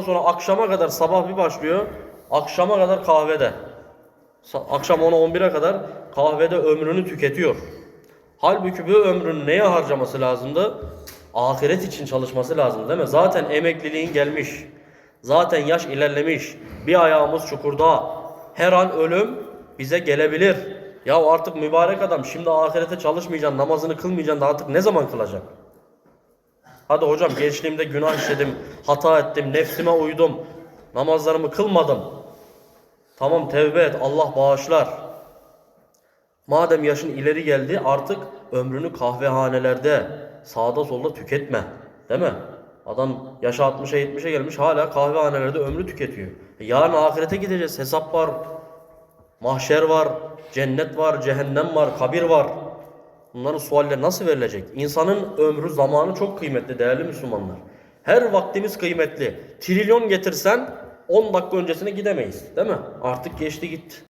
sonra akşama kadar sabah bir başlıyor. Akşama kadar kahvede. Akşam 10'a 11'e kadar kahvede ömrünü tüketiyor. Halbuki bu ömrünü neye harcaması lazımdı? Ahiret için çalışması lazım değil mi? Zaten emekliliğin gelmiş. Zaten yaş ilerlemiş. Bir ayağımız çukurda. Her an ölüm bize gelebilir. Ya artık mübarek adam şimdi ahirete çalışmayacaksın, namazını kılmayacaksın da artık ne zaman kılacak? Hadi hocam gençliğimde günah işledim, hata ettim, nefsime uydum, namazlarımı kılmadım. Tamam tevbe et, Allah bağışlar. Madem yaşın ileri geldi artık ömrünü kahvehanelerde sağda solda tüketme. Değil mi? Adam yaşı 60'a 70'e gelmiş hala kahvehanelerde ömrü tüketiyor. E yarın ahirete gideceğiz. Hesap var. Mahşer var. Cennet var. Cehennem var. Kabir var. Bunların sualleri nasıl verilecek? İnsanın ömrü, zamanı çok kıymetli değerli Müslümanlar. Her vaktimiz kıymetli. Trilyon getirsen 10 dakika öncesine gidemeyiz. Değil mi? Artık geçti gitti.